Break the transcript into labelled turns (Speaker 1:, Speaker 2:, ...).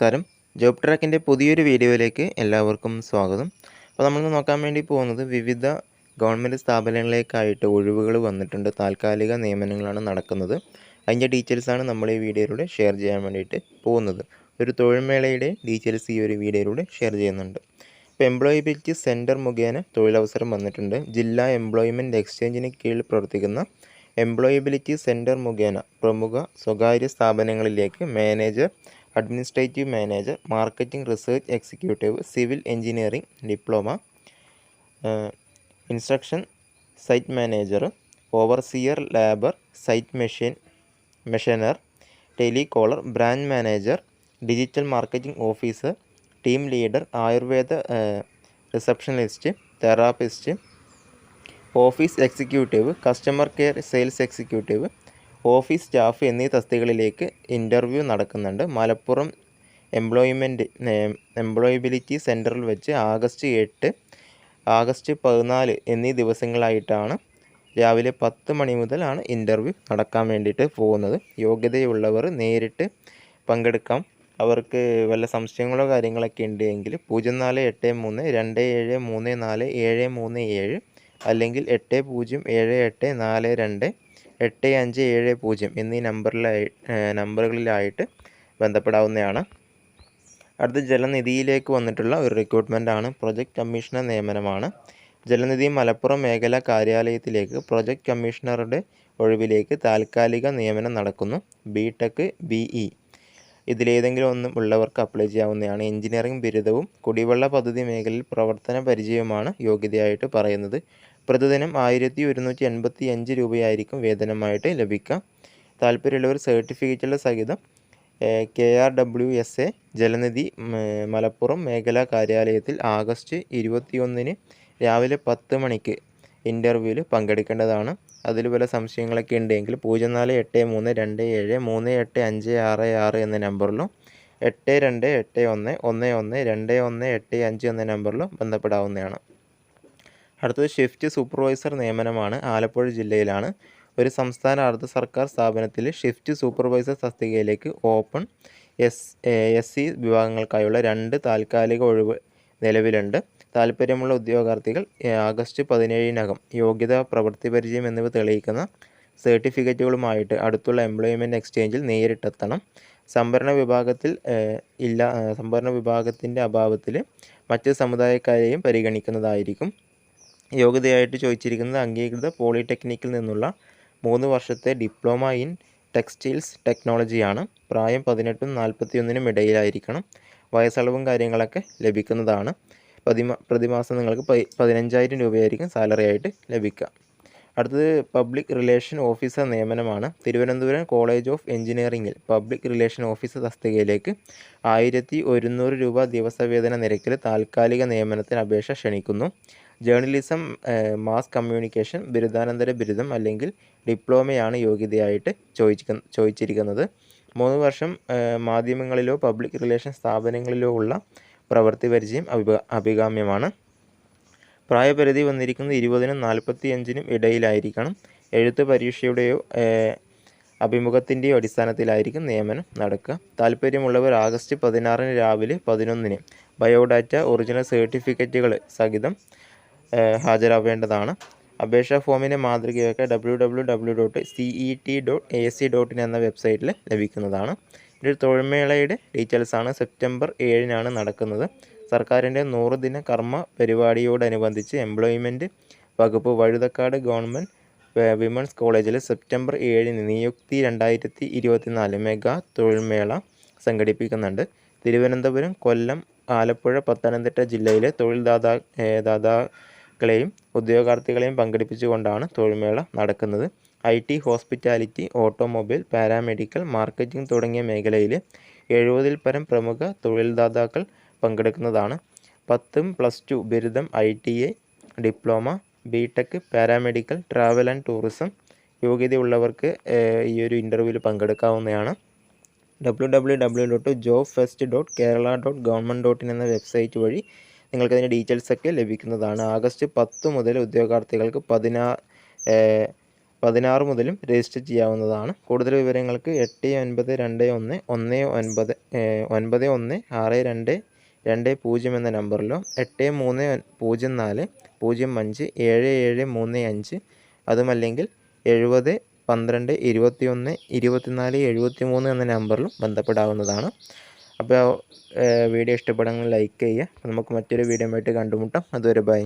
Speaker 1: നമസ്കാരം. ജോബ് ട്രാക്കിന്റെ പുതിയൊരു വീഡിയോയിലേക്ക് എല്ലാവർക്കും സ്വാഗതം. അപ്പോൾ നമ്മൾ നോക്കാൻ വേണ്ടി പോകുന്നത് വിവിധ ഗവൺമെന്റ് സ്ഥാപനങ്ങളിലേക്കായിട്ട് ഒഴിവുകൾ വന്നിട്ടുണ്ട്. താൽക്കാലിക നിയമനങ്ങളാണ് നടക്കുന്നത്. അതിന്റെ ഡീറ്റെയിൽസാണ് നമ്മൾ ഈ വീഡിയോയിലൂടെ ഷെയർ ചെയ്യാൻ വേണ്ടിയിട്ട് പോകുന്നത്. ഒരു തൊഴിൽമേളയുടെ ഡീറ്റെയിൽസ് ഈ ഒരു വീഡിയോയിലൂടെ ഷെയർ ചെയ്യുന്നുണ്ട്. ഇപ്പോൾ എംപ്ലോയബിലിറ്റി സെന്റർ മുഖേന തൊഴിലവസരം വന്നിട്ടുണ്ട്. ജില്ലാ എംപ്ലോയ്മെന്റ് എക്സ്ചേഞ്ചിന് കീഴിൽ പ്രവർത്തിക്കുന്ന എംപ്ലോയബിലിറ്റി സെന്റർ മുഖേന പ്രമുഖ സ്വകാര്യ സ്ഥാപനങ്ങളിലേക്ക് manager administrative manager marketing research executive civil engineering diploma instruction site manager overseer labour site machine machinery telecaller brand manager digital marketing officer team leader Ayurveda receptionist therapist office executive customer care sales executive office staff എന്നീ തസ്തികകളിലേക്ക് interview നടക്കുന്നുണ്ട്. Malappuram employment employability സെന്ററിൽ വെച്ച് August എട്ട് August പതിനാല് എന്നീ ദിവസങ്ങളായിട്ടാണ് രാവിലെ പത്ത് മണി മുതലാണ് ഇന്റർവ്യൂ നടക്കാൻ വേണ്ടിയിട്ട് പോകുന്നത്. യോഗ്യതയുള്ളവർ നേരിട്ട് പങ്കെടുക്കാം. അവർക്ക് വല്ല സംശയങ്ങളോ കാര്യങ്ങളൊക്കെ ഉണ്ടെങ്കിൽ പൂജ്യം നാല് എട്ട് മൂന്ന് രണ്ട് ഏഴ് മൂന്ന് നാല് ഏഴ് മൂന്ന് ഏഴ് അല്ലെങ്കിൽ എട്ട് പൂജ്യം ഏഴ് എട്ട് നാല് രണ്ട് എട്ട് അഞ്ച് ഏഴ് പൂജ്യം എന്നീ നമ്പറിലായി നമ്പറുകളിലായിട്ട് ബന്ധപ്പെടാവുന്നതാണ്. അടുത്ത ജലനിധിയിലേക്ക് വന്നിട്ടുള്ള ഒരു റിക്രൂട്ട്മെന്റ് ആണ്. പ്രൊജക്ട് കമ്മീഷണർ നിയമനമാണ്. ജലനിധി മലപ്പുറം മേഖലാ കാര്യാലയത്തിലേക്ക് പ്രൊജക്ട് കമ്മീഷണറുടെ ഒഴിവിലേക്ക് താൽക്കാലിക നിയമനം നടക്കുന്നു. ബി ടെക് ബി ഇ ഇതിലേതെങ്കിലും ഒന്നും ഉള്ളവർക്ക് അപ്ലൈ ചെയ്യാവുന്നതാണ്. എഞ്ചിനീയറിംഗ് ബിരുദവും കുടിവെള്ള പദ്ധതി മേഖലയിൽ പ്രവർത്തന പരിചയവുമാണ് യോഗ്യതയായിട്ട് പറയുന്നത്. പ്രതിദിനം ആയിരത്തി ഒരുന്നൂറ്റി എൺപത്തി അഞ്ച് രൂപയായിരിക്കും വേതനമായിട്ട് ലഭിക്കുക. താല്പര്യമുള്ളവർ സർട്ടിഫിക്കറ്റുള്ള സഹിതം K R W S A Jalanidhi Malappuram മേഖലാ കാര്യാലയത്തിൽ ആഗസ്റ്റ് ഇരുപത്തിയൊന്നിന് രാവിലെ പത്ത് മണിക്ക് ഇന്റർവ്യൂവിൽ പങ്കെടുക്കേണ്ടതാണ്. അതിൽ പല സംശയങ്ങളൊക്കെ ഉണ്ടെങ്കിൽ പൂജ്യം നാല് എട്ട് മൂന്ന് രണ്ട് ഏഴ് മൂന്ന് എട്ട് അഞ്ച് ആറ് ആറ് എന്ന നമ്പറിലും എട്ട് രണ്ട് എട്ട് ഒന്ന് ഒന്ന് ഒന്ന് രണ്ട് ഒന്ന് എട്ട് അഞ്ച് എന്ന നമ്പറിലും ബന്ധപ്പെടാവുന്നതാണ്. അടുത്തത് ഷിഫ്റ്റ് സൂപ്പർവൈസർ നിയമനമാണ് ആലപ്പുഴ ജില്ലയിലാണ്. ഒരു സംസ്ഥാന അർദ്ധ സർക്കാർ സ്ഥാപനത്തിൽ ഷിഫ്റ്റ് സൂപ്പർവൈസർ തസ്തികയിലേക്ക് ഓപ്പൺ എസ് എസ് സി വിഭാഗങ്ങൾക്കായുള്ള രണ്ട് താൽക്കാലിക ഒഴിവ് നിലവിലുണ്ട്. താല്പര്യമുള്ള ഉദ്യോഗാർത്ഥികൾ ആഗസ്റ്റ് പതിനേഴിനകം യോഗ്യത പ്രവൃത്തി പരിചയം എന്നിവ തെളിയിക്കുന്ന സർട്ടിഫിക്കറ്റുകളുമായിട്ട് അടുത്തുള്ള എംപ്ലോയ്മെന്റ് എക്സ്ചേഞ്ചിൽ നേരിട്ടെത്തണം. സംഭരണ വിഭാഗത്തിൽ ഇല്ല സംഭരണ വിഭാഗത്തിന്റെ അഭാവത്തിൽ മറ്റ് സമുദായക്കാരെയും പരിഗണിക്കുന്നതായിരിക്കും. യോഗ്യതയായിട്ട് ചോദിച്ചിരിക്കുന്നത് അംഗീകൃത പോളിടെക്നിക്കിൽ നിന്നുള്ള മൂന്ന് വർഷത്തെ ഡിപ്ലോമ ഇൻ ടെക്സ്റ്റൈൽസ് ടെക്നോളജിയാണ്. പ്രായം പതിനെട്ടും നാൽപ്പത്തിയൊന്നിനും ഇടയിലായിരിക്കണം. വയസ്സളവും കാര്യങ്ങളൊക്കെ ലഭിക്കുന്നതാണ്. പ്രതിമാ പ്രതിമാസം നിങ്ങൾക്ക് പതിനഞ്ചായിരം രൂപയായിരിക്കും സാലറി ആയിട്ട് ലഭിക്കുക. അടുത്തത് പബ്ലിക് റിലേഷൻ ഓഫീസർ നിയമനമാണ്. തിരുവനന്തപുരം കോളേജ് ഓഫ് എഞ്ചിനീയറിംഗിൽ പബ്ലിക് റിലേഷൻ ഓഫീസർ തസ്തികയിലേക്ക് ആയിരത്തി ഒരുന്നൂറ് രൂപ ദിവസവേതന നിരക്കിൽ താൽക്കാലിക നിയമനത്തിന് അപേക്ഷ ക്ഷണിക്കുന്നു. ജേർണലിസം മാസ് കമ്മ്യൂണിക്കേഷൻ ബിരുദാനന്തര ബിരുദം അല്ലെങ്കിൽ ഡിപ്ലോമയാണ് യോഗ്യതയായിട്ട് ചോദിച്ചിരിക്ക ചോദിച്ചിരിക്കുന്നത്. മൂന്ന് വർഷം മാധ്യമങ്ങളിലോ പബ്ലിക് റിലേഷൻ സ്ഥാപനങ്ങളിലോ ഉള്ള പ്രവൃത്തി പരിചയം അഭിക അഭികാമ്യമാണ്. പ്രായപരിധി വന്നിരിക്കുന്നത് ഇരുപതിനും നാൽപ്പത്തി അഞ്ചിനും ഇടയിലായിരിക്കണം. എഴുത്ത് പരീക്ഷയുടെയോ അഭിമുഖത്തിന്റെയോ അടിസ്ഥാനത്തിലായിരിക്കും നിയമനം നടക്കുക. താല്പര്യമുള്ളവർ ആഗസ്റ്റ് പതിനാറിന് രാവിലെ പതിനൊന്നിന് ബയോഡാറ്റ ഒറിജിനൽ സർട്ടിഫിക്കറ്റുകൾ സഹിതം ഹാജരാവേണ്ടതാണ്. അപേക്ഷാ ഫോമിന്റെ മാതൃകയൊക്കെ W W W dot C E T dot A C dot in എന്ന വെബ്സൈറ്റിൽ ലഭിക്കുന്നതാണ്. ഒരു തൊഴിൽമേളയുടെ ഡീറ്റെയിൽസാണ് സെപ്റ്റംബർ ഏഴിനാണ് നടക്കുന്നത്. സർക്കാരിന്റെ നൂറ് ദിന കർമ്മ പരിപാടിയോടനുബന്ധിച്ച് എംപ്ലോയ്മെന്റ് വകുപ്പ് വഴുതക്കാട് ഗവൺമെന്റ് വിമൻസ് കോളേജിൽ സെപ്റ്റംബർ ഏഴിന് നിയുക്തി രണ്ടായിരത്തി ഇരുപത്തിനാല് മെഗാ തൊഴിൽമേള സംഘടിപ്പിക്കുന്നുണ്ട്. തിരുവനന്തപുരം കൊല്ലം ആലപ്പുഴ പത്തനംതിട്ട ജില്ലയിലെ തൊഴിൽദാതാ ദാതാ ദാതാക്കളെയും ഉദ്യോഗാർത്ഥികളെയും പങ്കെടുപ്പിച്ചുകൊണ്ടാണ് തൊഴിൽമേള നടക്കുന്നത്. I T hospitality automobile paramedical marketing തുടങ്ങിയ മേഖലയിൽ എഴുപതിൽ പരം പ്രമുഖ തൊഴിൽദാതാക്കൾ പങ്കെടുക്കുന്നതാണ്. പത്തും പ്ലസ് ടു ബിരുദം I T I diploma B tech paramedical travel and tourism യോഗ്യതയുള്ളവർക്ക് ഈ ഒരു ഇന്റർവ്യൂവിൽ പങ്കെടുക്കാവുന്നതാണ്. W W W dot job fest dot Kerala dot government dot in എന്ന വെബ്സൈറ്റ് വഴി നിങ്ങൾക്ക് അതിന്റെ ഡീറ്റെയിൽസൊക്കെ ലഭിക്കുന്നതാണ്. ആഗസ്റ്റ് പത്ത് മുതൽ ഉദ്യോഗാർത്ഥികൾക്ക് പതിനാ പതിനാറ് മുതലും രജിസ്റ്റർ ചെയ്യാവുന്നതാണ്. കൂടുതൽ വിവരങ്ങൾക്ക് എട്ട് ഒൻപത് രണ്ട് ഒന്ന് ഒന്ന് ഒൻപത് ഒൻപത് ഒന്ന് ആറ് രണ്ട് രണ്ട് പൂജ്യം എന്ന നമ്പറിലോ എട്ട് മൂന്ന് പൂജ്യം നാല് പൂജ്യം അഞ്ച് ഏഴ് ഏഴ് മൂന്ന് അഞ്ച് അതുമല്ലെങ്കിൽ എഴുപത് പന്ത്രണ്ട് ഇരുപത്തി ഒന്ന് ഇരുപത്തിനാല് എഴുപത്തി മൂന്ന് എന്ന നമ്പറിലും ബന്ധപ്പെടാവുന്നതാണ്. അപ്പോൾ വീഡിയോ ഇഷ്ടപ്പെടുമെങ്കിൽ ലൈക്ക് ചെയ്യുക. നമുക്ക് മറ്റൊരു വീഡിയോ ആയിട്ട് കണ്ടുമുട്ടാം. അതുവരെ ബൈ